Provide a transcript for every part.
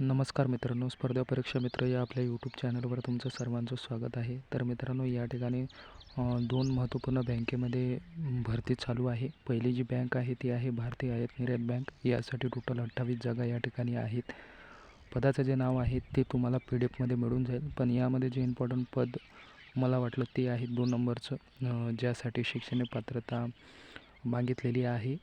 नमस्कार मित्रांनो स्पर्धा परीक्षा मित्र या आपल्या यूट्यूब चॅनलवर तुमचं सर्वांचं स्वागत आहे. तर मित्रांनो या ठिकाणी दोन महत्त्वपूर्ण बँकेमध्ये भरती चालू आहे. पहिली जी बँक आहे ती आहे भारतीय आयात निर्यात बँक. यासाठी टोटल अठ्ठावीस जागा या ठिकाणी आहेत. पदाचं जे नाव आहे ते तुम्हाला पी डी एफमध्ये मिळून जाईल. पण यामध्ये जे इम्पॉर्टंट पद मला वाटलं ते आहे दोन नंबरचं ज्यासाठी शैक्षणिक पात्रता मागितलेली आहे.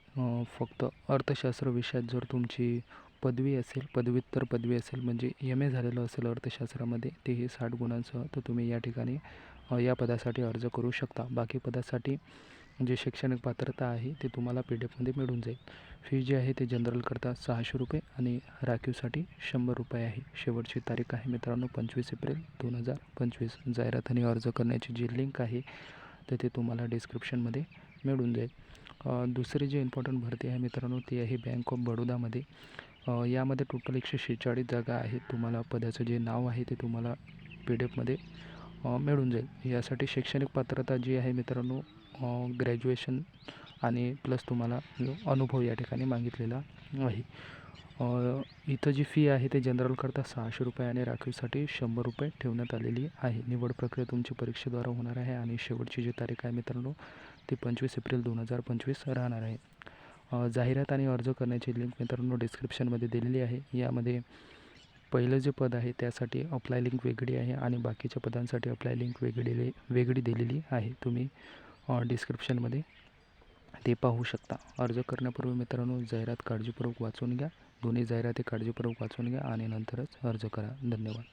फक्त अर्थशास्त्र विषयात जर तुमची पदवी असेल पदव्युत्तर पदवी असेल म्हणजे एम ए झालेलं असेल अर्थशास्त्रामध्ये तेही साठ गुणांसह तर तुम्ही या ठिकाणी या पदासाठी अर्ज करू शकता. बाकी पदासाठी जे शैक्षणिक पात्रता आहे ते तुम्हाला पी डी एफमध्ये मिळून जाईल. फी जी आहे ते जनरलकरता सहाशे रुपये आणि राखीवसाठी शंभर रुपये आहे. शेवटची तारीख आहे मित्रांनो पंचवीस एप्रिल दोन हजार पंचवीस. जाहिरात आणि अर्ज करण्याची जी लिंक आहे तर ते तुम्हाला डिस्क्रिप्शनमध्ये मिळून जाईल. दुसरी जी इम्पॉर्टंट भरती आहे मित्रांनो ती आहे बँक ऑफ बडोदामध्ये यामध्ये टोटल एकशे शेहेचाळीस जागा आहेत. तुम्हाला पदाचं जे नाव आहे ते तुम्हाला पी डी एफमध्ये मिळून जाईल. यासाठी शैक्षणिक पात्रता जी आहे मित्रांनो ग्रॅज्युएशन आणि प्लस तुम्हाला अनुभव या ठिकाणी मागितलेला आहे. इथं जी फी आहे ते जनरलकरता सहाशे रुपये आणि राखीवसाठी शंभर रुपये ठेवण्यात आलेली आहे. निवड प्रक्रिया तुमची परीक्षेद्वारा होणार आहे आणि शेवटची जी तारीख आहे मित्रांनो ती पंचवीस एप्रिल दोन हजार पंचवीस राहणार आहे. जाहिरात आणि अर्ज करण्याची लिंक मित्रांनो डिस्क्रिप्शनमध्ये दिलेली आहे. यामध्ये पहिलं जे पद आहे त्यासाठी अप्लाय लिंक वेगळी आहे आणि बाकीच्या पदांसाठी अप्लाय लिंक वेगळी वेगळी दिलेली आहे. तुम्ही डिस्क्रिप्शनमध्ये ते पाहू शकता. अर्ज करण्यापूर्वी मित्रांनो जाहिरात काळजीपूर्वक वाचून घ्या. दोन्ही जाहिराती काळजीपूर्वक वाचून घ्या आणि नंतरच अर्ज करा. धन्यवाद.